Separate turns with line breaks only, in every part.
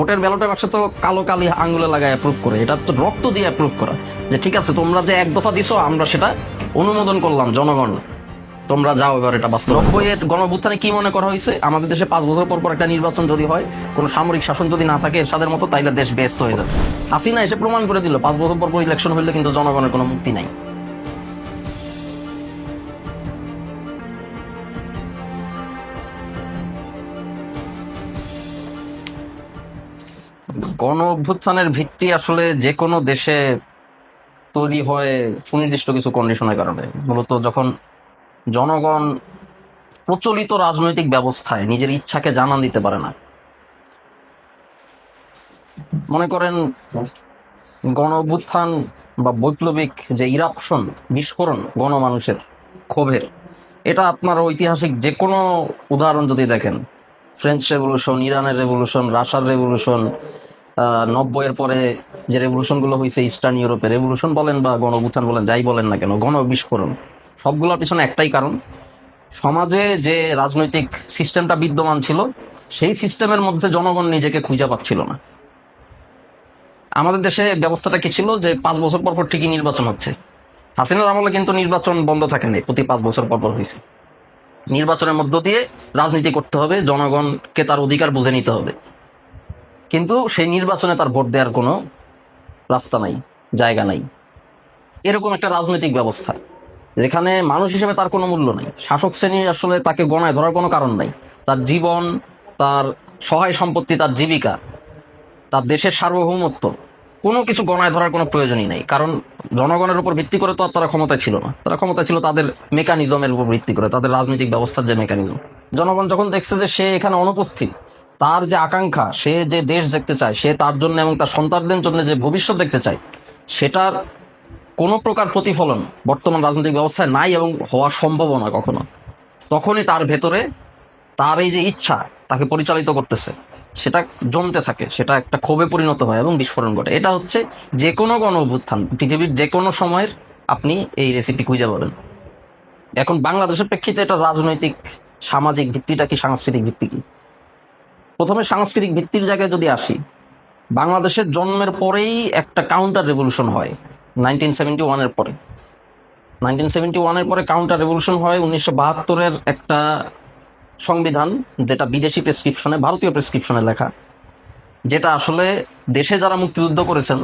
ভোটের ব্যালটের বাক্সে তো কালো কালি আঙ্গুলে লাগায় অ্যাপ্রুভ করে। এটা তো রক্ত দিয়ে অ্যাপ্রুভ করা। যে ঠিক আছে, তোমরা যে এক দফা দিছো, আমরা সেটা অনুমোদন করলাম জনগণ। তোমরা যাও এবার, এটা বাস্তব। নব্বইয়ের গণভুত্থানে কি মনে করা হয়েছে? আমাদের দেশে পাঁচ বছর পর পর একটা নির্বাচন যদি হয়, কোনো সামরিক শাসন যদি না থাকে, এরশাদের মতো, তাইলে দেশ ব্যস্ত হয়ে যাবে। হাসিনা এসে প্রমাণ করে দিল, পাঁচ বছর পর পর ইলেকশন হইলে কিন্তু জনগণের কোনো মুক্তি নাই। গণ অভ্যুত্থানের ভিত্তি আসলে যে কোনো দেশে তৈরি হয় সুনির্দিষ্ট কিছু কন্ডিশনের কারণে। মূলত যখন জনগণ প্রচলিত রাজনৈতিক ব্যবস্থায় নিজের ইচ্ছাকে জানান দিতে পারে না, মনে করেন গণ অভ্যুত্থান বা বৈপ্লবিক যে ইরাপশন বিস্ফোরণ গণমানুষের ক্ষোভের, এটা আপনার ঐতিহাসিক যে কোনো উদাহরণ যদি দেখেন ফ্রেঞ্চ রেভলিউশন ইরানের রেভলিউশন রাশিয়ার রেভলিউশন নব্বইয়ের পরে যে রেভলিউশনগুলো হয়েছে ইস্টার্ন ইউরোপে রেভলিউশন বলেন বা গণ অভ্যুত্থান বলেন, যাই বলেন না কেন গণ বিস্ফোরণ সবগুলোর পিছনে একটাই কারণ, সমাজে যে রাজনৈতিক সিস্টেমটা বিদ্যমান ছিল, সেই সিস্টেমের মধ্যে জনগণ নিজেকে খুঁজে পাচ্ছিল না। আমাদের দেশে ব্যবস্থাটা কি ছিল যে পাঁচ বছর পর পর ঠিকই নির্বাচন হচ্ছে। হাসিনার আমলে কিন্তু নির্বাচন বন্ধ থাকে নাই, প্রতি পাঁচ বছর পর পর হয়েছে নির্বাচনের মধ্য দিয়ে রাজনীতি করতে হবে, জনগণকে তার অধিকার বুঝে নিতে হবে। কিন্তু সেই নির্বাচনে তার ভোট দেওয়ার কোনো রাস্তা নাই, জায়গা নাই। এরকম একটা রাজনৈতিক ব্যবস্থা, যেখানে মানুষ হিসেবে তার কোনো মূল্য নেই। শাসক শ্রেণি আসলে তাকে গণায় ধরার কোনো কারণ নাই। তার জীবন, তার সহায় সম্পত্তি, তার জীবিকা, তার দেশের সার্বভৌমত্ব, কোনো কিছু গণায় ধরার কোনো প্রয়োজনই নেই। কারণ জনগণের উপর ভিত্তি করে তো আর তারা ক্ষমতায় ছিল না। তারা ক্ষমতায় ছিল তাদের মেকানিজমের উপর ভিত্তি করে, তাদের রাজনৈতিক ব্যবস্থার যে মেকানিজম জনগণ যখন দেখছে যে সে এখানে অনুপস্থিত তার যে আকাঙ্ক্ষা, সে যে দেশ দেখতে চায়, সে তার জন্য এবং তার সন্তানদের জন্য যে ভবিষ্যৎ দেখতে চায়, সেটার কোনো প্রকার প্রতিফলন বর্তমান রাজনৈতিক ব্যবস্থায় নাই এবং হওয়া সম্ভব না কখনো। তখনই তার ভেতরে তার এই যে ইচ্ছা, তাকে পরিচালিত করতেছে, সেটা জমতে থাকে, সেটা একটা ক্ষোভে পরিণত হয় এবং বিস্ফোরণ ঘটে। এটা হচ্ছে যে কোনো গণ অভ্যুত্থান পৃথিবীর যে কোনো সময়ের আপনি এই রেসিপি খুঁজে পাবেন। এখন বাংলাদেশের প্রেক্ষিতে এটা রাজনৈতিক, সামাজিক ভিত্তিটা কি, সাংস্কৃতিক ভিত্তি কি? প্রথমে সাংস্কৃতিক ভিত্তির জায়গায় যদি আসি, বাংলাদেশের জন্মের পরেই একটা কাউন্টার রেভলিউশন হয় নাইনটিন সেভেন্টি ওয়ানের পরে। নাইনটিন সেভেন্টি ওয়ানের পরে কাউন্টার রেভলিউশন হয় উনিশশো বাহাত্তরের একটা সংবিধান, যেটা বিদেশি প্রেসক্রিপশনে ভারতীয় প্রেসক্রিপশনে লেখা, যেটা আসলে দেশে যারা মুক্তিযুদ্ধ করেছেন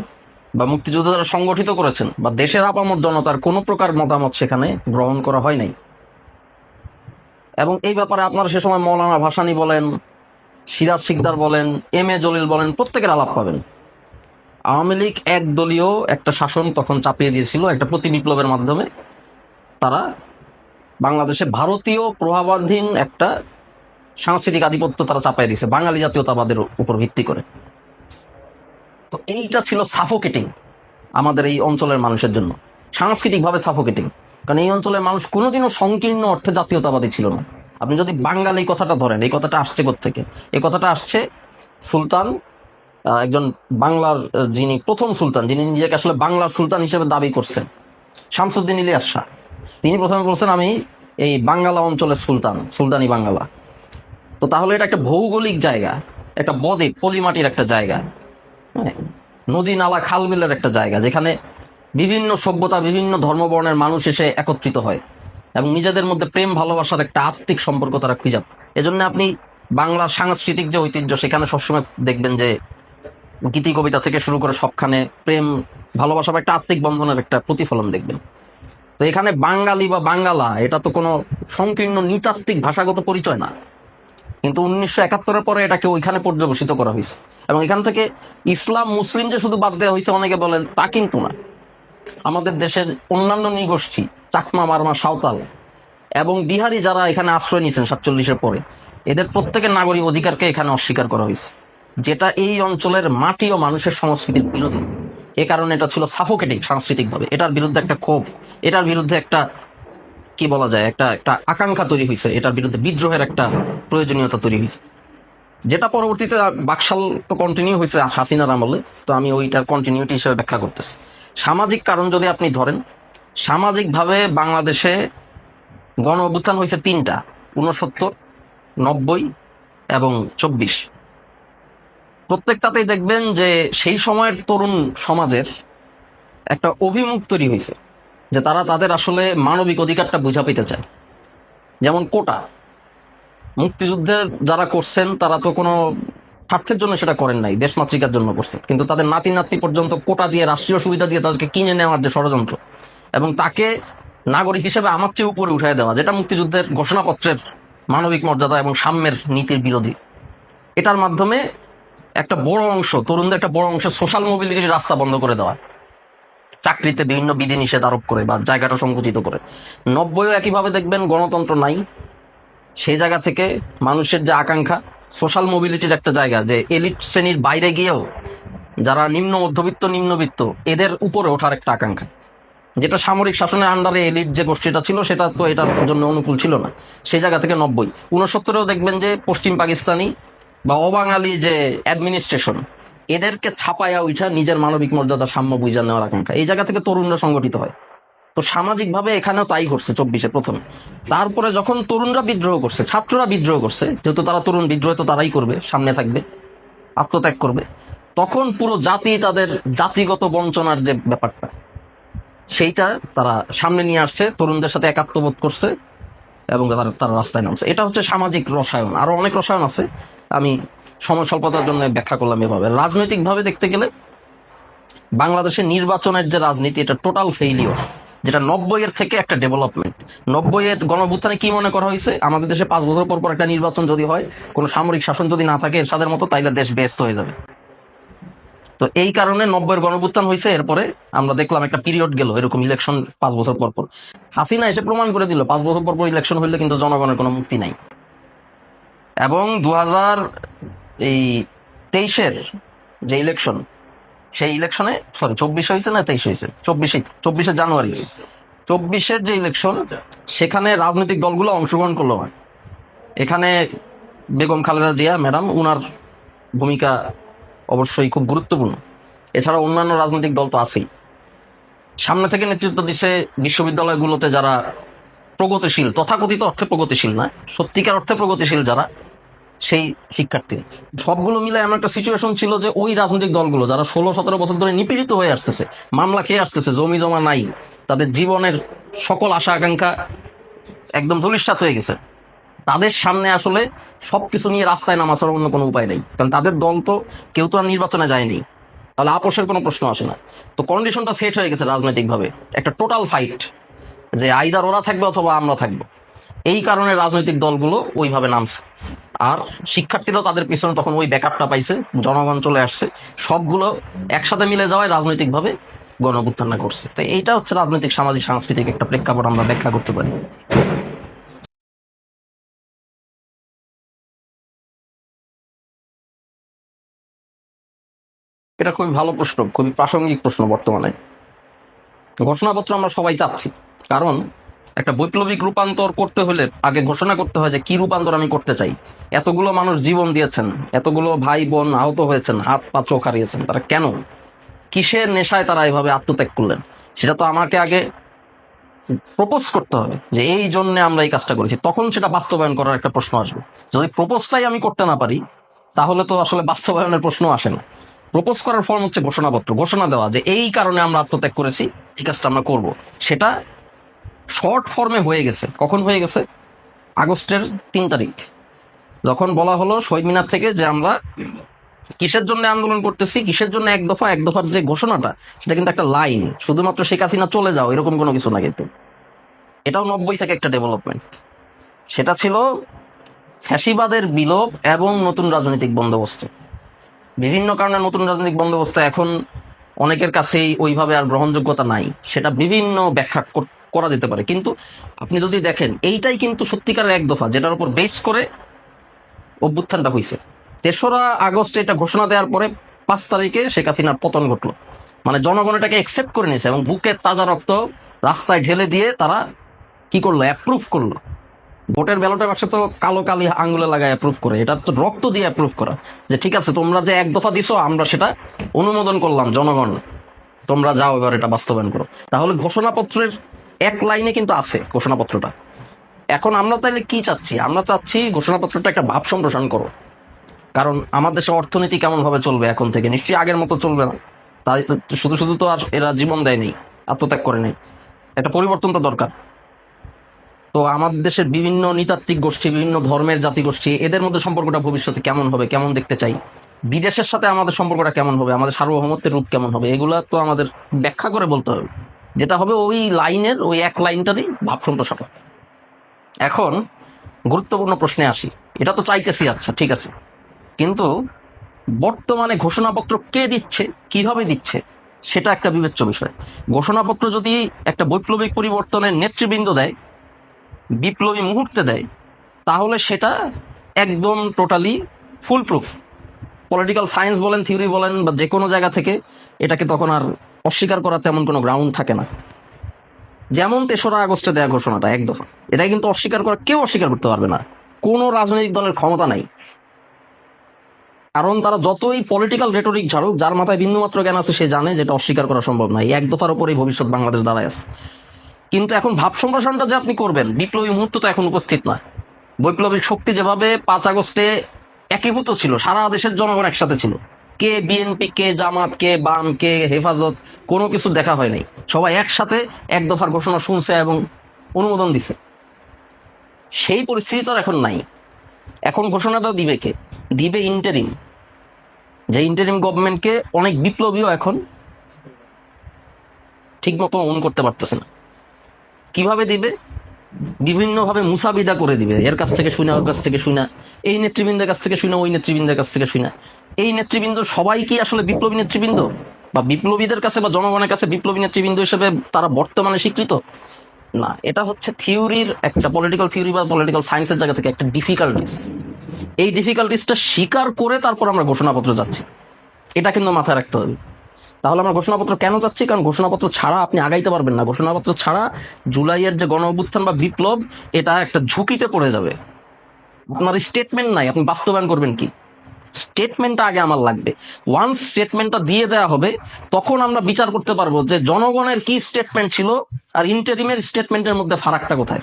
বা মুক্তিযুদ্ধ যারা সংগঠিত করেছেন বা দেশের আপামর জনতার কোনো প্রকার মতামত সেখানে গ্রহণ করা হয় নাই। এবং এই ব্যাপারে আপনারা সে সময় মৌলানা ভাসানি বলেন সিরাজ শিকদার বলেন, এম এ জলিল বলেন, প্রত্যেকের আলাপ পাবেন। আওয়ামী লীগ একদলীয় একটা শাসন তখন চাপিয়ে দিয়েছিল, একটা প্রতি বিপ্লবের মাধ্যমে। তারা বাংলাদেশে ভারতীয় প্রভাবাধীন একটা সাংস্কৃতিক আধিপত্য তারা চাপাই দিয়েছে, বাঙালি জাতীয়তাবাদের উপর ভিত্তি করে। তো এইটা ছিল সাফোকেটিং আমাদের এই অঞ্চলের মানুষের জন্য, সাংস্কৃতিকভাবে সাফোকেটিং। কারণ এই অঞ্চলের মানুষ কোনোদিনও সংকীর্ণ অর্থে জাতীয়তাবাদী ছিল না। আপনি যদি বাঙালি এই কথাটা ধরেন, এই কথাটা আসছে থেকে এই কথাটা আসছে সুলতান একজন বাংলার যিনি প্রথম সুলতান, যিনি নিজেকে আসলে বাংলার সুলতান হিসেবে দাবি করছেন, শামসুদ্দিন ইলিয়াস শাহ। তিনি প্রথমে বলছেন, আমি এই বাঙ্গালা অঞ্চলের সুলতান, সুলতানি বাঙ্গালা। তো তাহলে এটা একটা ভৌগোলিক জায়গা, একটা বদ্বীপ, পলিমাটির একটা জায়গা হ্যাঁ? নদী, নালা, খাল বিলের একটা জায়গা, যেখানে বিভিন্ন সভ্যতা, বিভিন্ন ধর্মবর্ণের মানুষ এসে একত্রিত হয়। এবং নিজেদের মধ্যে প্রেম, ভালোবাসার একটা আত্মিক সম্পর্ক তারা খুঁজে। এজন্য আপনি বাংলার সাংস্কৃতিক যে ঐতিহ্য, সেখানে সবসময় দেখবেন যে গীতি, কবিতা থেকে শুরু করে সবখানে প্রেম ভালোবাসা বা একটা আত্মিক বন্ধনের একটা প্রতিফলন দেখবেন। তো এখানে বাঙালি বা বাঙ্গালা এটা তো কোনো সংকীর্ণ নৃতাত্ত্বিক ভাষাগত পরিচয় না। কিন্তু উনিশশো একাত্তরের পরে এটাকে ওইখানে পর্যবেসিত করা হয়েছে। এবং এখান থেকে ইসলাম, মুসলিম যে শুধু বাদ দেওয়া হয়েছে, অনেকে বলেন তা কিন্তু না। আমাদের দেশের অন্যান্য নৃগোষ্ঠী চাকমা, মারমা, সাঁওতাল এবং বিহারি যারা এখানে আশ্রয় নিয়েছেন সাতচল্লিশের পরে, এদের প্রত্যেকের নাগরিক অধিকারকে এখানে অস্বীকার করা হয়েছে। যেটা এই অঞ্চলের মাটি ও মানুষের সংস্কৃতির বিরোধী। এ কারণে এটা ছিল সাফোকেটিং সাংস্কৃতিকভাবে। এটার বিরুদ্ধে একটা ক্ষোভ, এটার বিরুদ্ধে একটা, কি বলা যায়, একটা একটা আকাঙ্ক্ষা তৈরি হয়েছে। এটার বিরুদ্ধে বিদ্রোহের একটা প্রয়োজনীয়তা তৈরি হয়েছে। যেটা পরবর্তীতে বাকশাল তো কন্টিনিউ হয়েছে হাসিনার আমলে, তো আমি ওইটার কন্টিনিউটি হিসেবে ব্যাখ্যা করতেছি। সামাজিক কারণ যদি আপনি ধরেন সামাজিকভাবে বাংলাদেশে গণ অভ্যুত্থান হয়েছে তিনটা উনসত্তর নব্বই এবং চব্বিশ। প্রত্যেকটাতেই দেখবেন যে সেই সময়ের তরুণ সমাজের একটা অভিমুখ তৈরি হয়েছে, যে তারা তাদের আসলে মানবিক অধিকারটা বুঝা পেতে চায়। যেমন কোটা। মুক্তিযুদ্ধের যারা করছেন, তারা তো কোনো স্বার্থের জন্য সেটা করেন নাই দেশমাতৃকার জন্য করছেন। কিন্তু তাদের নাতি নাতনি পর্যন্ত কোটা দিয়ে, রাষ্ট্রীয় সুবিধা দিয়ে তাদেরকে কিনে নেওয়ার যে ষড়যন্ত্র এবং তাকে নাগরিক হিসেবে আমার চেয়ে উপরে উঠাই দেওয়া, যেটা মুক্তিযুদ্ধের ঘোষণাপত্রের মানবিক মর্যাদা এবং সাম্যের নীতির বিরোধী। এটার মাধ্যমে একটা বড় অংশ, তরুণদের একটা বড় অংশ সোশ্যাল মোবিলিটির রাস্তা বন্ধ করে দেওয়া। চাকরিতে বিভিন্ন বিধিনিষেধ আরোপ করে বা জায়গাটা সংকুচিত করে। নব্বইও একইভাবে দেখবেন, গণতন্ত্র নাই। সেই জায়গা থেকে মানুষের যে আকাঙ্ক্ষা সোশ্যাল মোবিলিটির একটা জায়গা, যে এলিট শ্রেণির বাইরে গিয়েও যারা নিম্ন মধ্যবিত্ত, নিম্নবিত্ত, এদের উপরে ওঠার একটা আকাঙ্ক্ষা। যেটা সামরিক শাসনের আন্ডারে এলিট যে গোষ্ঠীটা ছিল, সেটা তো এটার জন্য অনুকূল ছিল না। সেই জায়গা থেকে নব্বই। উনসত্তরেও দেখবেন যে পশ্চিম পাকিস্তানি বা অবাঙালি যে অ্যাডমিনিস্ট্রেশন এদেরকে ছাপায়া উঠা নিজের মানবিক মর্যাদা সাম্য বুঝা নেওয়ার আকাঙ্ক্ষা। এই জায়গা থেকে তরুণরা সংগঠিত হয়। তো সামাজিকভাবে এখানেও তাই করছে চব্বিশে প্রথম। তারপরে যখন তরুণরা বিদ্রোহ করছে, ছাত্ররা বিদ্রোহ করছে, যেহেতু তারা তরুণ, বিদ্রোহ তো তারাই করবে, সামনে থাকবে, আত্মত্যাগ করবে, তখন পুরো জাতি তাদের জাতিগত বঞ্চনার যে ব্যাপারটা সেইটা তারা সামনে নিয়ে আসছে, তরুণদের সাথে একাত্মবোধ করছে এবং তারা রাস্তায় নামছে। এটা হচ্ছে সামাজিক রসায়ন। আরও অনেক রসায়ন আছে। আমি সময় স্বল্পতার জন্য ব্যাখ্যা করলাম এভাবে। রাজনৈতিকভাবে দেখতে গেলে বাংলাদেশের নির্বাচনের যে রাজনীতি, এটা টোটাল ফেইলিওর যেটা নব্বই এর থেকে একটা ডেভেলপমেন্ট নব্বই এর গণভুত্থানে কি মনে করা হয়েছে? আমাদের দেশে পাঁচ বছর পর পর একটা নির্বাচন যদি হয়, কোনো সামরিক শাসন যদি না থাকে, এরশাদের মতো, তাইলে দেশ ব্যস্ত হয়ে যাবে। তো এই কারণে নব্বইয়ের গণভুত্থান হয়েছে এরপরে আমরা দেখলাম একটা পিরিয়ড গেল, এরকম ইলেকশন পাঁচ বছর পর পর। হাসিনা এসে প্রমাণ করে দিল, পাঁচ বছর পর পর ইলেকশন হইলে কিন্তু জনগণের কোনো মুক্তি নাই। এবং দু হাজার এই তেইশের যে ইলেকশন সেই ইলেকশনে সরি চব্বিশে হয়েছে না তেইশ হয়েছে চব্বিশে চব্বিশে জানুয়ারি চব্বিশের যে ইলেকশন সেখানে রাজনৈতিক দলগুলো অংশগ্রহণ করল। এখানে বেগম খালেদা জিয়া ম্যাডাম উনার ভূমিকা অবশ্যই খুব গুরুত্বপূর্ণ। এছাড়া অন্যান্য রাজনৈতিক দল তো আছেই। সামনে থেকে নেতৃত্ব দিচ্ছে বিশ্ববিদ্যালয়গুলোতে যারা প্রগতিশীল, তথাকথিত অর্থে প্রগতিশীল না সত্যিকার অর্থে প্রগতিশীল যারা, সেই শিক্ষার্থী। সবগুলো মিলে এমন একটা সিচুয়েশন ছিল যে ওই রাজনৈতিক দলগুলো যারা ষোলো সতেরো বছর ধরে নিপীড়িত হয়ে আসতেছে, মামলা খেয়ে আসতেছে, জমি জমা নাই, তাদের জীবনের সকল আশা আকাঙ্ক্ষা একদম ধূলিসাৎ হয়ে গেছে। তাদের সামনে আসলে সবকিছু নিয়ে রাস্তায় নামা ছাড়া অন্য কোনো উপায় নেই। কারণ তাদের দল তো কেউ তো আর নির্বাচনে যায়নি। তাহলে আপোষের কোনো প্রশ্ন আসে না। তো কন্ডিশনটা সেট হয়ে গেছে রাজনৈতিকভাবে। একটা টোটাল ফাইট যে আইদার ওরা থাকবে অথবা আমরা থাকব। এই কারণে রাজনৈতিক দলগুলো ওইভাবে নামছে। আর শিক্ষার্থীরাও তাদের পিছনে তখন ওই ব্যাকআপটা পাইছে। জনগণ চলে আসছে। সবগুলো একসাথে মিলে যাওয়ায় রাজনৈতিকভাবে গণভুত্থানা করছে তো এইটা হচ্ছে রাজনৈতিক, সামাজিক, সাংস্কৃতিক একটা প্রেক্ষাপট আমরা ব্যাখ্যা করতে পারি। এটা খুবই ভালো প্রশ্ন, খুবই প্রাসঙ্গিক প্রশ্ন বর্তমানে। ঘোষণাপত্র আমরা সবাই চাচ্ছি, কারণ একটা বৈপ্লবিক রূপান্তর করতে হলে আগে ঘোষণা করতে হয় যে কি রূপান্তর আমি করতে চাই। এতগুলো মানুষ জীবন দিয়েছেন, এতগুলো ভাই বোন আহত হয়েছেন, হাত পা চোখ হারিয়েছেন, তারা কেন? কিসের নেশায় তারা এভাবে আত্মত্যাগ করলেন? সেটা তো আমাকে আগে প্রপোজ করতে হবে যে এই জন্য আমরা এই কাজটা করেছি। তখন সেটা বাস্তবায়ন করার একটা প্রশ্ন আসবে। যদি প্রপোজটাই আমি করতে না পারি, তাহলে তো আসলে বাস্তবায়নের প্রশ্ন আসে না। প্রপোজ করার ফর্ম হচ্ছে ঘোষণাপত্র, ঘোষণা দেওয়া যে এই কারণে আমরা আত্মত্যাগ করেছি, এই কাজটা আমরা করব। সেটা শর্ট ফর্মে হয়ে গেছে। কখন হয়ে গেছে? আগস্টের তিন তারিখ। যখন বলা হলো শহীদ মিনার থেকে যে আমরা কিসের জন্য আন্দোলন করতেছি, কিসের জন্য এক দফা, এক দফার যে ঘোষণাটা, সেটা কিন্তু একটা লাইন শুধুমাত্র শেখ হাসিনা চলে যাও, এরকম কোনো কিছু না কিন্তু। এটাও নব্বই থেকে একটা ডেভেলপমেন্ট সেটা ছিল ফ্যাসিবাদের বিলোপ এবং নতুন রাজনৈতিক বন্দোবস্ত। বিভিন্ন কারণে নতুন রাজনৈতিক বন্দোবস্ত এখন অনেকের কাছেই ওইভাবে আর গ্রহণযোগ্যতা নাই। সেটা বিভিন্ন ব্যাখ্যা কর- যেতে পারে। কিন্তু আপনি যদি দেখেন, এইটাই কিন্তু সত্যিকারের এক দফা, যেটার উপর বেস করে অভ্যুত্থানটা হয়েছে তেসরা আগস্টে এটা ঘোষণা দেওয়ার পরে পাঁচ তারিখে শেখ হাসিনার পতন ঘটলো। মানে জনগণ এটাকে একসেপ্ট করে নিয়েছে এবং বুকের তাজা রক্ত রাস্তায় ঢেলে দিয়ে তারা কি করল? অ্যাপ্রুভ করল। ভোটের ব্যালটের বাক্সে তো কালো কালি আঙ্গুলে লাগায় অ্যাপ্রুভ করে। এটা তো রক্ত দিয়ে অ্যাপ্রুভ করা। যে ঠিক আছে, তোমরা যে এক দফা দিছো, আমরা সেটা অনুমোদন করলাম জনগণ। তোমরা যাও এবার এটা বাস্তবায়ন করো। তাহলে ঘোষণাপত্রের এক লাইনে কিন্তু আছে ঘোষণাপত্রটা। এখন আমরা তাহলে কি চাচ্ছি? আমরা চাচ্ছি ঘোষণাপত্রটা একটা ভাব সম্প্রসারণ করো। কারণ আমার দেশে অর্থনীতি কেমনভাবে চলবে এখন থেকে? নিশ্চয়ই আগের মতো চলবে না। তাই শুধু শুধু তো আর এরা জীবন দেয়নি, আত্মত্যাগ করে নেই একটা পরিবর্তন তো দরকার। তো আমাদের দেশের বিভিন্ন নৃতাত্ত্বিক গোষ্ঠী, বিভিন্ন ধর্মের জাতিগোষ্ঠী এদের মধ্যে সম্পর্কটা ভবিষ্যতে কেমন হবে, কেমন দেখতে চাই? বিদেশের সাথে আমাদের সম্পর্কটা কেমন হবে, আমাদের সার্বভৌমত্বের রূপ কেমন হবে, এগুলো তো আমাদের ব্যাখ্যা করে বলতে হবে। যেটা হবে ওই লাইনের, ওই এক লাইনটারই ভাব সম্প্রসারণ এখন গুরুত্বপূর্ণ প্রশ্নে আসি। এটা তো চাইতেছি আচ্ছা ঠিক আছে। কিন্তু বর্তমানে ঘোষণাপত্র কে দিচ্ছে, কীভাবে দিচ্ছে, সেটা একটা বিবেচ্য বিষয়। ঘোষণাপত্র যদি একটা বৈপ্লবিক পরিবর্তনের নেতৃবৃন্দ দেয় বিপ্লবী মুহূর্তে দেয়, তাহলে সেটা একদম totally foolproof political science বলেন থিওরি বলেন, বা যে কোনো জায়গা থেকে এটাকে তখন আর অস্বীকার করার তেমন কোনো গ্রাউন্ড থাকে না। যেমন তেসরা আগস্টে দেয়া ঘোষণাটা, এক দফা। এটা কিন্তু অস্বীকার করা, কেউ অস্বীকার করতে পারবে না। কোনো রাজনৈতিক দলের ক্ষমতা নাই। কারণ তারা যতই পলিটিক্যাল রেটরিক ঝাড়ুক, যার মাথায় বিন্দুমাত্র জ্ঞান আছে, সে জানে যেটা অস্বীকার করা সম্ভব নয় এক দফার উপরেই ভবিষ্যৎ বাংলাদেশ দাঁড়ায় আছে। কিন্তু এখন ভাব সম্প্রসারণটা যে আপনি করবেন, বিপ্লবী মুহূর্ত তো এখন উপস্থিত নয়। বৈপ্লবিক শক্তি যেভাবে পাঁচ আগস্টে একীভূত ছিল, সারা দেশের জনগণ একসাথে ছিল। কে বিএনপি কে জামাত, কে বাম, কে হেফাজত, কোনো কিছু দেখা হয় নাই। সবাই একসাথে এক দফার ঘোষণা শুনছে এবং অনুমোদন দিছে। সেই পরিস্থিতি তো এখন নাই। এখন ঘোষণাটা দিবে কে? দিবে ইন্টারিম যে ইন্টারিম গভর্নমেন্টকে অনেক বিপ্লবীও এখন ঠিক মতো অন করতে পারতেছে না। কীভাবে দিবে? বিভিন্নভাবে মুসাবিদা করে দিবে। এর কাছ থেকে শুনে, ওর কাছ থেকে শুনে। এই নেতৃবৃন্দের কাছ থেকে শুনে, ওই নেতৃবৃন্দের কাছ থেকে শুনে। এই নেতৃবৃন্দ সবাই কি আসলে বিপ্লবী নেতৃবৃন্দ? বা বিপ্লবীদের কাছে বা জনগণের কাছে বিপ্লবী নেতৃবৃন্দ হিসেবে তারা বর্তমানে স্বীকৃত? না, এটা হচ্ছে থিওরির একটা পলিটিক্যাল থিওরি বা পলিটিক্যাল সায়েন্সের জায়গা থেকে একটা ডিফিকাল্টিস এই ডিফিকাল্টিসটা স্বীকার করে তারপর আমরা ঘোষণাপত্র যাচ্ছি। এটা কিন্তু মাথায় রাখতে হবে। তাহলে আমরা ঘোষণাপত্র কেন যাচ্ছি কারণ ঘোষণাপত্র ছাড়া আপনি আগাইতে পারবেন না। ঘোষণাপত্র ছাড়া জুলাইয়ের যে গণ অভ্যুত্থান বা বিপ্লব, এটা একটা ঝুঁকিতে পড়ে যাবে। আপনার স্টেটমেন্ট নাই, আপনি বাস্তবায়ন করবেন কি? স্টেটমেন্টটা আগে আমার লাগবে। ওয়ান্স স্টেটমেন্টটা দিয়ে দেওয়া হবে, তখন আমরা বিচার করতে পারব যে জনগণের কি স্টেটমেন্ট ছিল আর ইন্টারিমের স্টেটমেন্টের মধ্যে ফারাকটা কোথায়।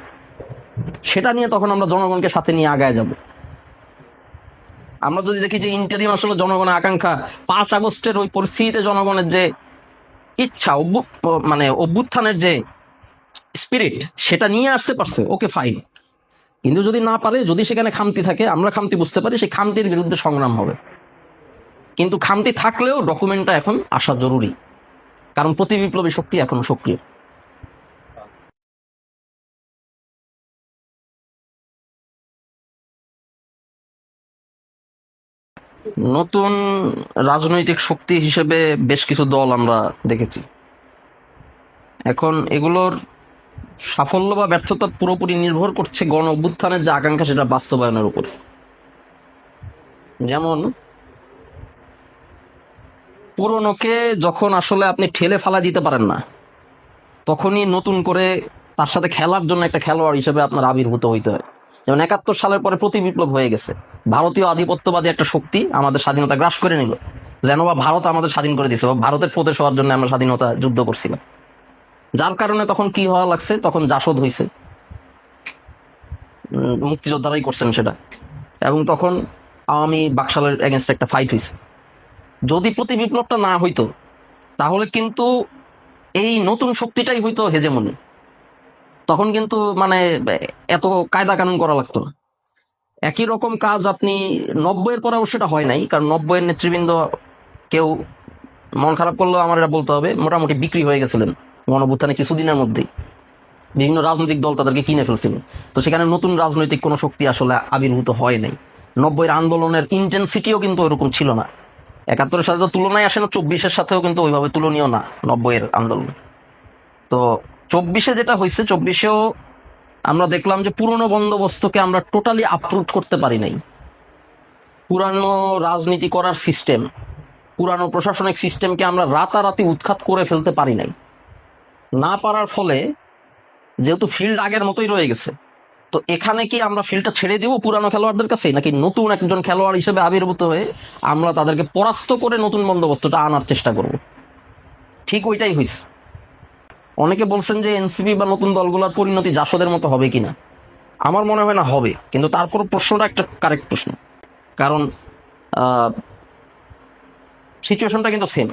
সেটা নিয়ে তখন আমরা জনগণকে সাথে নিয়ে আগায় যাব। আমরা যদি দেখি যে ইন্টারিম আসলে জনগণের আকাঙ্ক্ষা, পাঁচ আগস্টের ওই পরিস্থিতিতে জনগণের যে ইচ্ছা মানে অভ্যুত্থানের যে স্পিরিট সেটা নিয়ে আসতে পারছে ওকে ফাইন কিন্তু যদি না পারে, যদি সেখানে খামতি থাকে, আমরা খামতি বুঝতে পারি সেই খামতির বিরুদ্ধে সংগ্রাম হবে। কিন্তু খামতি থাকলেও ডকুমেন্টটা এখন আসা জরুরি। কারণ প্রতি বিপ্লবী শক্তি এখনও সক্রিয়। নতুন রাজনৈতিক শক্তি হিসেবে বেশ কিছু দল আমরা দেখেছি। এখন এগুলোর সাফল্য বা ব্যর্থতা পুরোপুরি নির্ভর করছে গণ অভ্যুত্থানের যে আকাঙ্ক্ষা, সেটা বাস্তবায়নের উপর। যেমন, পুরনোকে যখন আসলে আপনি ঠেলে ফেলা দিতে পারেন না, তখনই নতুন করে তার সাথে খেলার জন্য একটা খেলোয়াড় হিসেবে আপনার আবির্ভূত হইতে হয়। যেমন একাত্তর সালের পরে প্রতি বিপ্লব হয়ে গেছে। ভারতীয় আধিপত্যবাদী একটা শক্তি আমাদের স্বাধীনতা গ্রাস করে নিল। যেন বা ভারত আমাদের স্বাধীন করে দিয়েছে বা ভারতের প্রদেশ হওয়ার জন্য আমরা স্বাধীনতা যুদ্ধ করছিলাম। যার কারণে তখন কি হওয়া লাগছে? তখন জাসদ হয়েছে মুক্তিযোদ্ধারাই করছেন সেটা। এবং তখন আওয়ামী বাকশালের এগেনস্ট একটা ফাইট হয়েছে যদি প্রতি বিপ্লবটা না হইতো, তাহলে কিন্তু এই নতুন শক্তিটাই হইতো হেজেমনি। তখন কিন্তু মানে এত কায়দা কানুন করা লাগতো না। একই রকম কাজ আপনি নব্বইয়ের পরে অবশ্যই সেটা হয় নাই, কারণ নব্বইয়ের নেতৃবৃন্দ কেউ মন খারাপ করলেও আমার এটা বলতে হবে, মোটামুটি বিক্রি হয়ে গেছিলেন গণভুত্থানে কিছুদিনের মধ্যেই। বিভিন্ন রাজনৈতিক দল তাদেরকে কিনে ফেলছিল। তো সেখানে নতুন রাজনৈতিক কোনো শক্তি আসলে আবির্ভূত হয় নাই। নব্বইয়ের আন্দোলনের ইন্টেন্সিটিও কিন্তু ওরকম ছিল না। একাত্তরের সাথে তো তুলনায় আসে না, চব্বিশের সাথেও কিন্তু ওইভাবে তুলনীয় না নব্বইয়ের আন্দোলন। তো চব্বিশে যেটা হয়েছে, চব্বিশেও আমরা দেখলাম যে পুরনো বন্দোবস্তকে আমরা টোটালি আপরুট করতে পারি নাই। পুরানো রাজনীতি করার সিস্টেম পুরানো প্রশাসনিক সিস্টেমকে আমরা রাতারাতি উৎখাত করে ফেলতে পারি নাই। না পারার ফলে যেহেতু ফিল্ড আগের মতোই রয়ে গেছে, তো এখানে কি আমরা ফিল্ডটা ছেড়ে দিব পুরানো খেলোয়াড়দের কাছে নাকি নতুন একজন খেলোয়াড় হিসেবে আবির্ভূত হয়ে আমরা তাদেরকে পরাস্ত করে নতুন বন্দোবস্তটা আনার চেষ্টা করব? ঠিক ওইটাই হয়েছে। অনেকে বলছেন যে এনসিপি বা নতুন দলগুলোর পরিণতি জাসদের মতো হবে কিনা? আমার মনে হয় না হবে, কিন্তু তারপর প্রশ্নটা একটা কারেক্ট প্রশ্ন। কারণ সিচুয়েশনটা কিন্তু সেম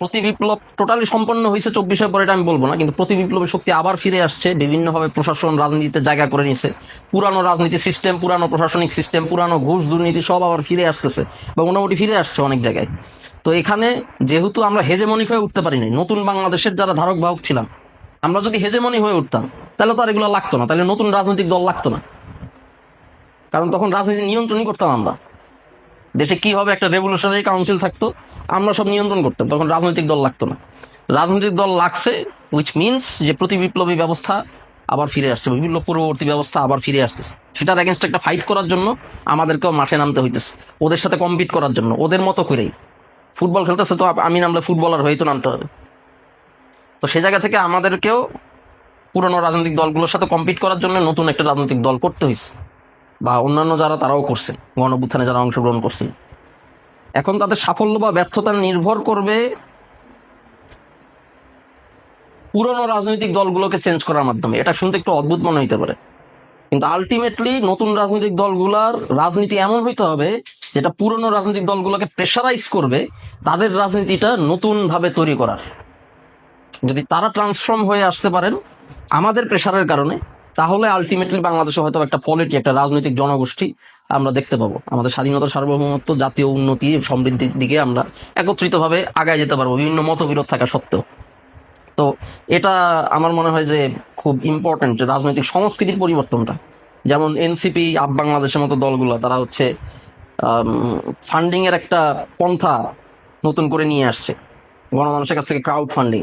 প্রতি বিপ্লব টোটালি সম্পন্ন হয়েছে চব্বিশের পরে, এটা আমি বলব না, কিন্তু প্রতি বিপ্লবের শক্তি আবার ফিরে আসছে, বিভিন্নভাবে প্রশাসন, রাজনীতিতে জায়গা করে নিয়েছে। পুরানো রাজনীতি সিস্টেম পুরানো প্রশাসনিক সিস্টেম পুরানো ঘুষ দুর্নীতি সব আবার ফিরে আসতেছে, বা মোটামুটি ফিরে আসছে অনেক জায়গায়। তো এখানে যেহেতু আমরা হেজেমনিক হয়ে উঠতে পারি পারিনি, নতুন বাংলাদেশের যারা ধারক বাহক ছিলাম, আমরা যদি হেজেমনি হয়ে উঠতাম, তাহলে তো আর এগুলো লাগতো না, তাহলে নতুন রাজনৈতিক দল লাগতো না। কারণ তখন রাজনীতি নিয়ন্ত্রণই করতাম আমরা। দেশে কি হবে একটা রেভলিউশনারি কাউন্সিল থাকতো, আমরা সব নিয়ন্ত্রণ করতাম, তখন রাজনৈতিক দল লাগতো না। রাজনৈতিক দল লাগছে উইচ মিনস যে প্রতি বিপ্লবী ব্যবস্থা আবার ফিরে আসছে, বিভিন্ন পূর্ববর্তী ব্যবস্থা আবার ফিরে আসতেছে। সেটার এগেনস্ট একটা ফাইট করার জন্য আমাদেরকেও মাঠে নামতে হইতেছে, ওদের সাথে কম্পিট করার জন্য, ওদের মতো করেই। ফুটবল খেলতেছে তো আমি নামলে ফুটবলার হয়েই তো নামতে হবে। তো সে জায়গা থেকে আমাদেরকেও পুরনো রাজনৈতিক দলগুলোর সাথে কম্পিট করার জন্য নতুন একটা রাজনৈতিক দল করতে হয়েছে। বা অন্যান্য যারা, তারাও করছেন। গণবুত্থানে যারা অংশগ্রহণ করছেন। এখন তাদের সাফল্য বা ব্যর্থতা নির্ভর করবে পুরনো রাজনৈতিক দলগুলোকে চেঞ্জ করার মাধ্যমে। এটা শুনতে একটু অদ্ভুত মনে হইতে পারে। কিন্তু আলটিমেটলি নতুন রাজনৈতিক দলগুলার রাজনীতি এমন হইতে হবে যেটা পুরনো রাজনৈতিক দলগুলোকে প্রেশারাইজ করবে, তাদের রাজনীতিটা নতুন ভাবে তৈরি করার। যদি তারা ট্রান্সফর্ম হয়ে আসতে পারেন আমাদের প্রেশারের কারণে, তাহলে আলটিমেটলি বাংলাদেশে হয়তো একটা পলিটি একটা রাজনৈতিক জনগোষ্ঠী আমরা দেখতে পাবো। আমাদের স্বাধীনতা সার্বভৌমত্ব, জাতীয় উন্নতি, সমৃদ্ধির দিকে আমরা একত্রিতভাবে আগায় যেতে পারব, বিভিন্ন মতবিরোধ থাকা সত্ত্বেও। তো এটা আমার মনে হয় যে খুব ইম্পর্টেন্ট রাজনৈতিক সংস্কৃতির পরিবর্তনটা। যেমন এনসিপি আপ বাংলাদেশের মতো দলগুলো, তারা হচ্ছে ফান্ডিং এর একটা পন্থা নতুন করে নিয়ে আসছে গণমানুষের কাছ থেকে ক্রাউড ফান্ডিং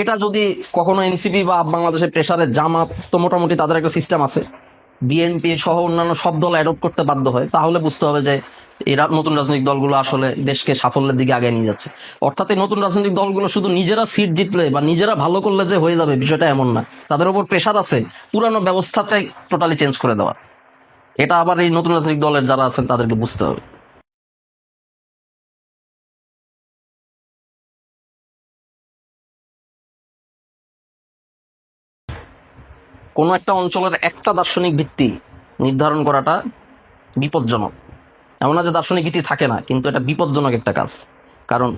এটা যদি কখনো এনসিপি বা বাংলাদেশের প্রেসারে জামাত, তো মোটামুটি তাদের একটা সিস্টেম আছে। বিএনপি সহ অন্যান্য সব দল অ্যাডপ্ট করতে বাধ্য হয়। তাহলে বুঝতে হবে যে এরা নতুন রাজনৈতিক দলগুলো আসলে দেশকে সাফল্যের দিকে আগে নিয়ে যাচ্ছে। অর্থাৎ এই নতুন রাজনৈতিক দলগুলো শুধু নিজেরা সিট জিতলে বা নিজেরা ভালো করলে যে হয়ে যাবে বিষয়টা এমন না। তাদের উপর প্রেশার আছে। পুরানো ব্যবস্থাটাই টোটালি চেঞ্জ করে দেওয়ার এটা আবার এই নতুন রাজনৈতিক দলের যারা আছেন, তাদেরকে বুঝতে হবে। কোনো একটা অঞ্চলের একটা দার্শনিক ভিত্তি নির্ধারণ করাটা বিপজ্জনক। এমন না যে দার্শনিক ভিত্তি থাকে না, কিন্তু এটা বিপজ্জনক একটা কাজ। কারণ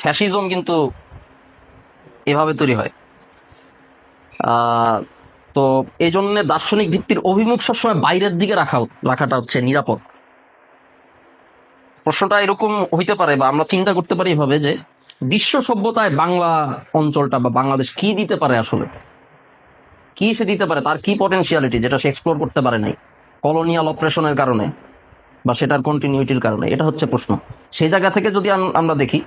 ফ্যাসিজম কিন্তু এভাবে তৈরি হয়। তো এই জন্য দার্শনিক ভিত্তির অভিমুখ সবসময় বাইরের দিকে রাখা রাখাটা হচ্ছে নিরাপদ। প্রশ্নটা এরকম হইতে পারে বা আমরা চিন্তা করতে পারি এভাবে যে বিশ্ব সভ্যতায় বাংলা অঞ্চলটা বা বাংলাদেশ কি দিতে পারে আসলে? কি সে দিতে পারে? তার কি পটেনশিয়ালিটি যেটা সে এক্সপ্লোর করতে পারে নাই? কলোনিয়াল অপারেশনের কারণে বা সেটার কন্টিনিউটির কারণে? এটা হচ্ছে প্রশ্ন। সেই জায়গা থেকে যদি আমরা দেখি,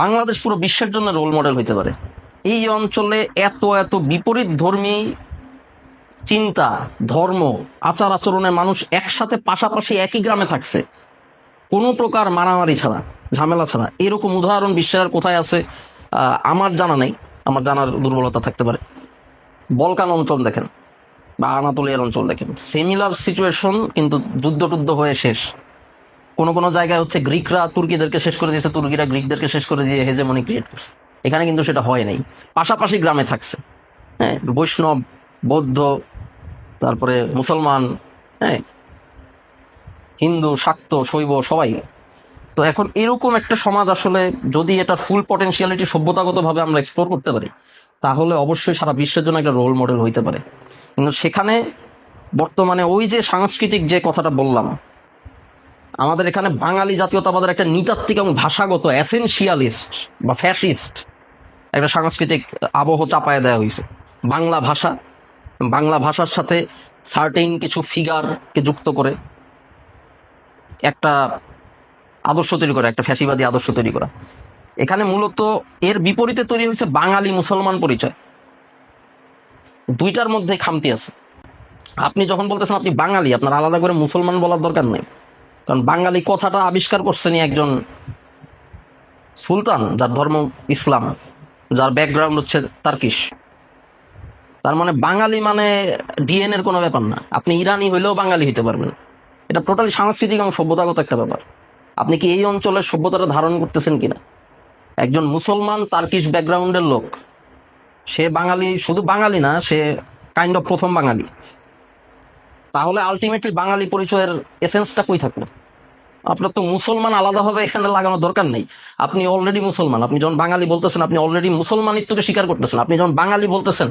বাংলাদেশ পুরো বিশ্বের জন্য রোল মডেল হইতে পারে। এই অঞ্চলে এত এত বিপরীত ধর্মী চিন্তা, ধর্ম, আচার আচরণের মানুষ একসাথে পাশাপাশি একই গ্রামে থাকছে। কোনো প্রকার মারামারি ছাড়া, ঝামেলা ছাড়া। এরকম উদাহরণ বিশ্বের কোথায় আছে আমার জানা নেই। আমার জানার দুর্বলতা থাকতে পারে। বলকান অঞ্চল দেখেন বা আনাতলিয়ার অঞ্চল দেখেন। সিমিলার সিচুয়েশন কিন্তু যুদ্ধ টুদ্ধ হয়ে শেষ। কোনো কোনো জায়গায় হচ্ছে গ্রিকরা তুর্কিদেরকে শেষ করে দিয়েছে, তুর্কিরা গ্রিকদেরকে শেষ করে দিয়ে হেজেমনি ক্রিয়েট করছে। এখানে কিন্তু সেটা হয় নাই। পাশাপাশি গ্রামে থাকছে। হ্যাঁ বৈষ্ণব, বৌদ্ধ, তারপরে মুসলমান হ্যাঁ হিন্দু, শাক্ত, শৈব, সবাই। তো এখন এরকম একটা সমাজ আসলে যদি এটা ফুল পটেনশিয়ালিটি সভ্যতাগতভাবে আমরা এক্সপ্লোর করতে পারি, তাহলে অবশ্যই সারা বিশ্বের জন্য একটা রোল মডেল হইতে পারে। কিন্তু সেখানে বর্তমানে ওই যে সাংস্কৃতিক যে কথাটা বললাম, আমাদের এখানে বাঙালি জাতীয়তাবাদের একটা নৃতাত্ত্বিক এবং ভাষাগত অ্যাসেনশিয়ালিস্ট বা ফ্যাসিস্ট একটা সাংস্কৃতিক আবহ চাপায় দেওয়া হয়েছে। বাংলা ভাষা, বাংলা ভাষার সাথে সার্টেইন কিছু ফিগারকে যুক্ত করে, একটা আদর্শ তৈরি করা, একটা ফ্যাসিবাদী আদর্শ তৈরি করা। এখানে মূলত এর বিপরীতে তৈরি হয়েছে বাঙালি মুসলমান পরিচয়। দুইটার মধ্যে খামতি আছে। আপনি যখন বলতেছেন আপনি বাঙালি, আপনার আলাদা করে মুসলমান বলার দরকার নেই। কারণ বাঙালি কথাটা আবিষ্কার করছেনই একজন সুলতান, যার ধর্ম ইসলাম। যার ব্যাকগ্রাউন্ড হচ্ছে তার্কিশ। তার মানে বাঙালি মানে ডিএন এর কোনো ব্যাপার না। আপনি ইরানি হইলেও বাঙালি হইতে পারবেন। এটা টোটালি সাংস্কৃতিক এবং সভ্যতাগত একটা ব্যাপার। আপনি কি এই অঞ্চলের সভ্যতাটা ধারণ করতেছেন কিনা? একজন মুসলমান তার্কিশ ব্যাকগ্রাউন্ডের লোক। সে বাঙালি, শুধু বাঙালি না, সে কাইন্ড অফ প্রথম বাঙালি। তাহলে আলটিমেটলি বাঙালি পরিচয়ের এসেন্সটা কই থাকল? আপনার তো মুসলমান আলাদাভাবে এখানে লাগানোর দরকার নেই। আপনি অলরেডি মুসলমান। আপনি যখন বাঙালি বলতেছেন, আপনি অলরেডি মুসলমানিত্বকে স্বীকার করতেছেন। আপনি যখন বাঙালি বলতেছেন,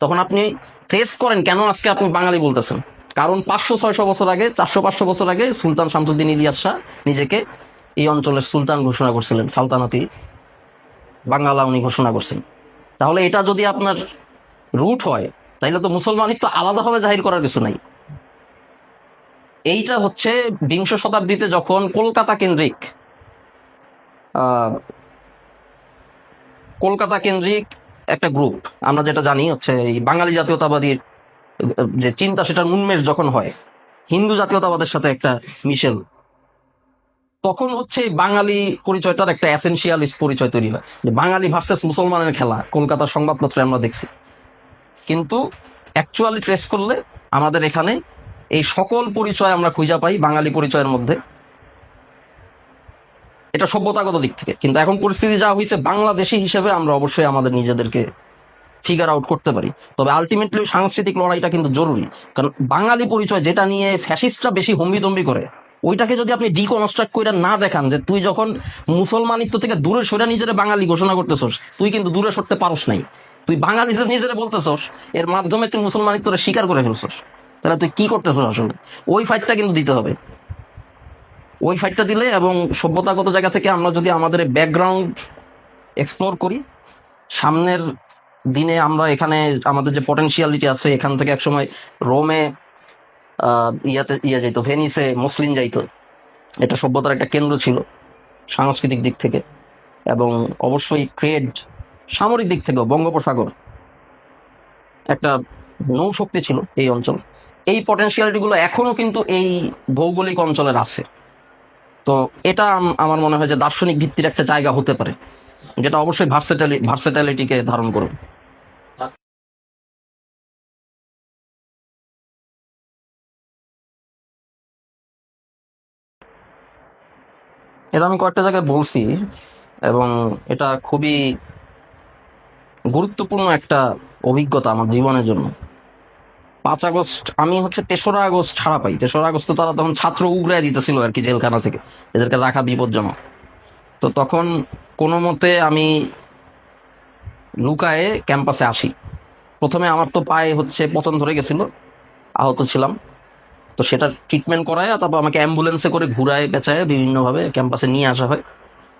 তখন আপনি ফেস করেন কেন আজকে আপনি বাঙালি বলতেছেন। কারণ পাঁচশো, ছয়শো বছর আগে, চারশো, পাঁচশো বছর আগে সুলতান শামসুদ্দিন ইলিয়াস শাহ নিজেকে এই অঞ্চলের সুলতান ঘোষণা করছিলেন, সালতানাতি বাংলা উনি ঘোষণা করছেন। তাহলে এটা যদি আপনার রুট হয়, তাইলে তো মুসলমানিত্ব আলাদাভাবে জাহির করার কিছু নাই। এইটা হচ্ছে বিংশ শতাব্দীতে যখন কলকাতা কেন্দ্রিক কলকাতা কেন্দ্রিক একটা গ্রুপ আমরা যেটা জানি হচ্ছে এই বাঙালি জাতীয়তাবাদীর যে চিন্তা সেটার উন্মেষ যখন হয়, হিন্দু জাতীয়তাবাদের সাথে একটা মিশেল, তখন হচ্ছে বাঙালি পরিচয়টার একটা অ্যাসেন্সিয়ালিস্ট পরিচয় তৈরি হয়, যে বাঙালি ভার্সেস মুসলমানের খেলা, কলকাতার সংবাদপত্রে আমরা দেখছি। কিন্তু অ্যাকচুয়ালি ট্রেস করলে আমাদের এখানে এই সকল পরিচয় আমরা খুঁজে পাই বাঙালি পরিচয়ের মধ্যে। এটা সভ্যতাগত দিক থেকে। কিন্তু এখন পরিস্থিতি যা হয়েছে বাংলাদেশি হিসেবে আমরা অবশ্যই আমাদের নিজেদেরকে ফিগার আউট করতে পারি। তবে আলটিমেটলি সাংস্কৃতিক লড়াইটা কিন্তু জরুরি। কারণ বাঙালি পরিচয় যেটা নিয়ে ফ্যাসিস্টরা বেশি হম্বিতম্বি করে, ওইটাকে যদি আপনি ডিকনস্ট্রাক্ট করে না দেখান যে তুই যখন মুসলমানিত্ব থেকে দূরে সরে নিজের বাঙালি ঘোষণা করতেছস, তুই কিন্তু দূরে সরতে পারস নাই। তুই বাঙালি হিসেবে নিজেরে বলতেছস, এর মাধ্যমে তুই মুসলমানিত্বটা স্বীকার করে ফেলছস। তাহলে তুই কি করতেছস আসলে? ওই ফাইটটা কিন্তু দিতে হবে। ওই ফাইটটা দিলে এবং সভ্যতাগত জায়গা থেকে আমরা যদি আমাদের ব্যাকগ্রাউন্ড এক্সপ্লোর করি, সামনের দিনে আমরা এখানে আমাদের যে পটেনশিয়ালিটি আছে, এখান থেকে একসময় রোমে ইয়াতে ইয়ে যাইতো, ভেনিসে মুসলিম যাইতো। এটা সভ্যতার একটা কেন্দ্র ছিল সাংস্কৃতিক দিক থেকে এবং অবশ্যই ট্রেড সামরিক দিক থেকেও, বঙ্গোপসাগর একটা নৌশক্তি ছিল এই অঞ্চল। এই পটেনশিয়ালিটিগুলো এখনও কিন্তু এই ভৌগোলিক অঞ্চলের আছে। তো এটা আমার মনে হয় যে দার্শনিক ভিত্তির একটা জায়গা হতে পারে, যেটা অবশ্যই ভার্সেটালি ভার্সেটালিটিকে ধারণ করবে। এটা আমি কয়েকটা জায়গায় বলছি, এবং এটা খুবই গুরুত্বপূর্ণ একটা অভিজ্ঞতা আমার জীবনের জন্য। পাঁচ আগস্ট, আমি হচ্ছে তেসরা আগস্ট ছাড়া পাই। তেসরা আগস্ট তারা তখন ছাত্র উগড়ায় দিতেছিল আর কি জেলখানা থেকে, এদেরকে রাখা বিপজ্জনক তো তখন কোনো মতে আমি লুকায়ে ক্যাম্পাসে আসি। প্রথমে আমার তো পায়ে হচ্ছে পতন ধরে গেছিল, আহত ছিলাম। তো সেটা ট্রিটমেন্ট করায়, তারপর আমাকে অ্যাম্বুলেন্সে করে ঘুরায় বেচায় বিভিন্নভাবে ক্যাম্পাসে নিয়ে আসা হয়।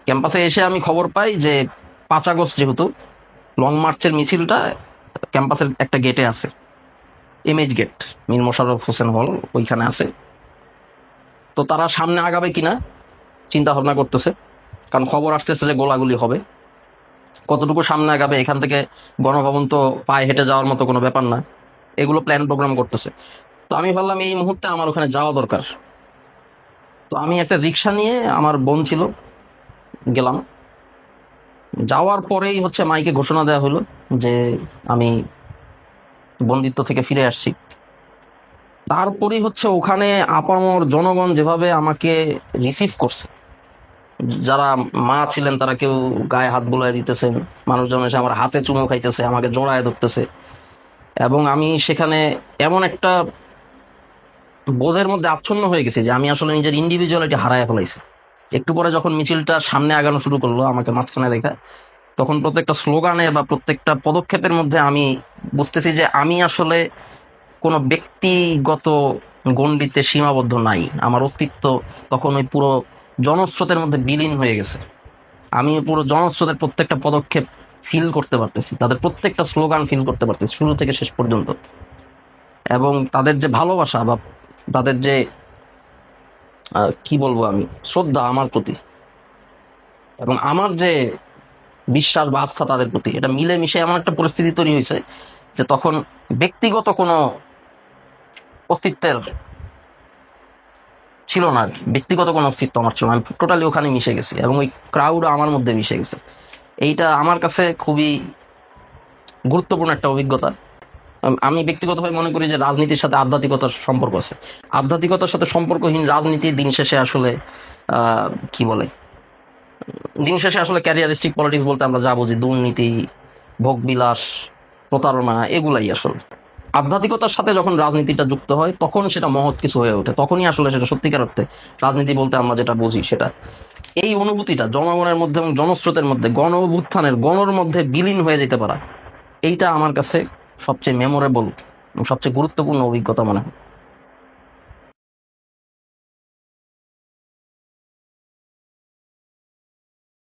ক্যাম্পাসে এসে আমি খবর পাই যে পাঁচ আগস্ট যেহেতু লং মার্চের মিছিলটা ক্যাম্পাসের একটা গেটে আছে। MH gate Mir Mosharraf Hossain hall ওইখানে আছে। তো তারা সামনে আগাবে কিনা চিন্তা ভাবনা করতেছে। কারণ খবর আসতেছে যে গোলাগুলি হবে। কতটুকু সামনে আগাবে, এখান থেকে গণভবন তো পায়ে হেঁটে যাওয়ার মতো কোনো ব্যাপার না। এগুলো প্ল্যান প্রোগ্রাম করতেছে। তো আমি ভাবলাম, এই মুহূর্তে আমার ওখানে যাওয়া দরকার। তো আমি একটা রিক্সা নিয়ে আমার বোন ছিল, গেলাম। যাওয়ার পরেই হচ্ছে মাইকে ঘোষণা দেওয়া হলো যে আমি বন্দিত্ব থেকে ফিরে আসছি। তারপরে হচ্ছে ওখানে আপামর জনগণ যেভাবে আমাকে রিসিভ করছে। যারা মা ছিলেন, তারা কেউ গায়ে হাত বুলাই দিতেছেন, মানুষজন এসে আমার হাতে চুমো খাইতেছে, আমাকে জোড়ায় ধরতেছে। এবং আমি সেখানে এমন একটা বোধের মধ্যে আচ্ছন্ন হয়ে গেছি যে আমি আসলে নিজের ইন্ডিভিজুয়ালিটি হারায় ফেলাইছি। একটু পরে যখন মিছিলটা সামনে আগানো শুরু করল, আমাকে মাঝখানে রেখা তখন প্রত্যেকটা স্লোগানে বা প্রত্যেকটা পদক্ষেপের মধ্যে আমি বুঝতেছি যে আমি আসলে কোনো ব্যক্তিগত গণ্ডিতে সীমাবদ্ধ নাই। আমার অস্তিত্ব তখন ওই পুরো জনস্রোতের মধ্যে বিলীন হয়ে গেছে। আমি পুরো জনস্রোতের প্রত্যেকটা পদক্ষেপ ফিল করতে পারতেছি, তাদের প্রত্যেকটা স্লোগান ফিল করতে পারতেছি, শুরু থেকে শেষ পর্যন্ত। এবং তাদের যে ভালোবাসা বা তাদের যে কি বলব আমি, শ্রদ্ধা আমার প্রতি। এবং আমার যে বিশ্বাস বা আস্থা তাদের প্রতি। এটা মিলেমিশে এমন একটা পরিস্থিতি তৈরি হয়েছে যে তখন ব্যক্তিগত কোনো অস্তিত্বের ছিল না ব্যক্তিগত কোনো অস্তিত্ব আমার ছিল। আমি টোটালি ওখানে মিশে গেছি এবং ওই ক্রাউড আমার মধ্যে মিশে গেছে। এইটা আমার কাছে খুবই গুরুত্বপূর্ণ একটা অভিজ্ঞতা। আমি ব্যক্তিগতভাবে মনে করি যে রাজনীতির সাথে আধ্যাত্মিকতার সম্পর্ক আছে। আধ্যাত্মিকতার সাথে সম্পর্কহীন রাজনীতি দিন শেষে আসলে কি বলে? দিন শেষে আসলে ক্যারিয়ারিস্টিক পলিটিক্স বলতে আমরা যা বুঝি, দুর্নীতি, ভোগবিলাস, প্রতারণা, এগুলাই আসলে। আধ্যাত্মিকতার সাথে যখন রাজনীতিটা যুক্ত হয়, তখন সেটা মহৎ কিছু হয়ে ওঠে। তখনই আসলে সেটা সত্যিকার অর্থে রাজনীতি বলতে আমরা যেটা বুঝি সেটা। এই অনুভূতিটা জনগণের মধ্যে এবং জনস্রোতের মধ্যে গণ অভ্যুত্থানের গণর মধ্যে বিলীন হয়ে যেতে পারা, এইটা আমার কাছে সবচেয়ে মেমোরেবল সবচেয়ে গুরুত্বপূর্ণ অভিজ্ঞতা মনে হয়।